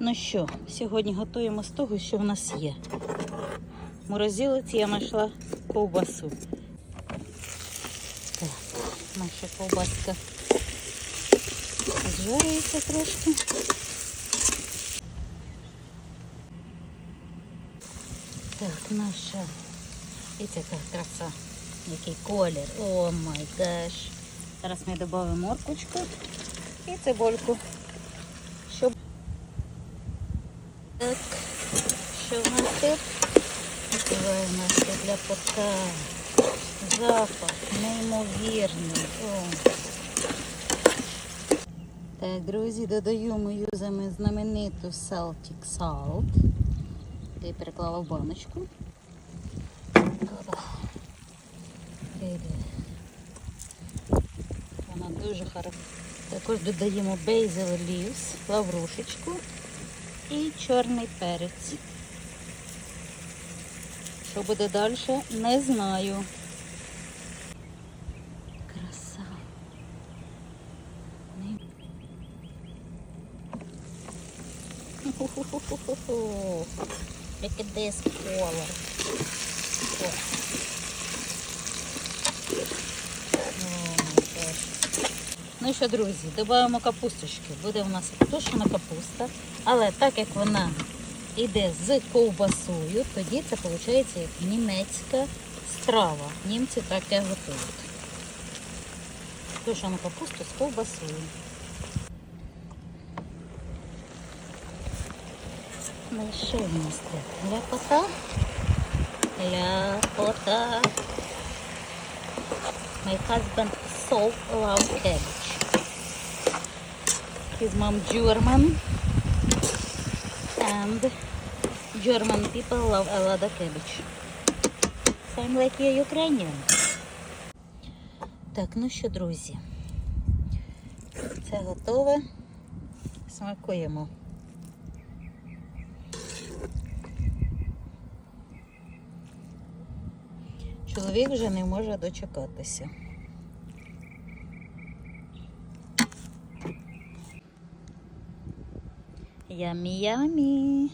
Ну що, сьогодні готуємо з того, що в нас є. В морозилиці я знайшла ковбасу. Так, наша ковбаска зжарюється трошки. Так, наша. Це така краса. Який колір. О май гаш. Зараз ми додамо морквочку і цибульку. Так, що в нас тут? Давай нас тут для пота. Запах неймовірний. О. Так, друзі, додаю мою знамениту Celtic Salt. Я переклала в баночку. Вона дуже хороша. Також додаємо basil leaves, лаврушечку і чорний перець. Що буде далі, не знаю. Краса. Не- Ху-ху-ху-ху-ху. Look at this color. О. О, май гаш. Ну що, друзі, додаємо капусточки. Буде у нас тушена капуста. Але так як вона йде з ковбасою, тоді це виходить як німецька страва. Німці таке готують. Тушену капусту з ковбасою. Ну що в нас тут? Ляпота? Ляпота. My husband so love cabbage. His mom German. And German people love a lot of cabbage. Same like you Ukrainian. Так, ну що, друзі. Це готове. Смакуємо. Чоловік вже не може дочекатися. Yummy, yummy.